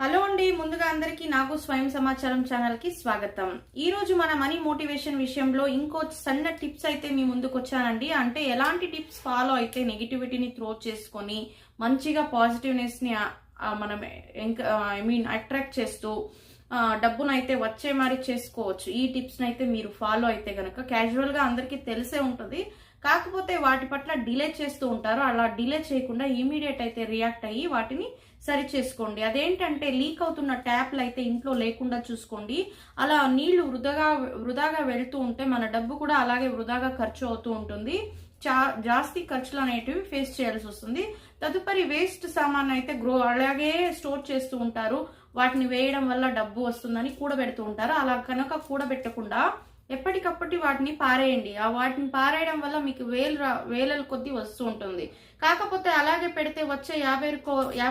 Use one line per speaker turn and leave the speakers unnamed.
Hello అండి ముందుగా అందరికీ నాకు స్వయం సమాచారం ఛానల్కి స్వాగతం. ఈ రోజు మన మనీ మోటివేషన్ విషయంలో ఇంకో సన్న టిప్స్ అయితే మీ ముందుకు వచ్చానండి. అంటే ఎలాంటి టిప్స్ ఫాలో అయితే నెగిటివిటీని త్రో చేసుకొని మంచిగా పాజిటివ్నెస్ని మనం ఐ మీన్ అట్రాక్ట్ చేస్తూ డబ్బునైతే వచ్చే మరి చేసుకోవచ్చు. ఈ టిప్స్ అయితే మీరు ఫాలో అయితే కనుక క్యాజువల్గా అందరికీ తెలిసే ఉంటుంది. కాకపోతే వాటి పట్ల డిలే చేస్తూ ఉంటారు అలా డిలే చేయకుండా ఇమీడియట్ అయితే రియాక్ట్ అయ్యి వాటిని సరి చేసుకోండి అదేంటంటే లీక్ అవుతున్న ట్యాప్లు అయితే ఇంట్లో లేకుండా చూసుకోండి. అలా నీళ్ళు వృధాగా వృధాగా వెళ్తూ ఉంటే మన డబ్బు కూడా అలాగే వృధాగా ఖర్చు అవుతూ ఉంటుంది. చా జాస్తి ఖర్చులు అనేటివి ఫేస్ చేయాల్సి వస్తుంది. తదుపరి వేస్ట్ సామాన్ అయితే గ్రో అలాగే స్టోర్ చేస్తూ ఉంటారు. వాటిని వేయడం వల్ల డబ్బు వస్తుందని కూడబెడుతూ ఉంటారు. అలా కనుక కూడబెట్టకుండా ఎప్పటికప్పటి వాటిని పారేయండి. ఆ వాటిని పారేయడం వల్ల మీకు వేలు రా- వేలల కొద్దీ వస్తూ ఉంటుంది. కాకపోతే అలాగే పెడితే వచ్చే యాభై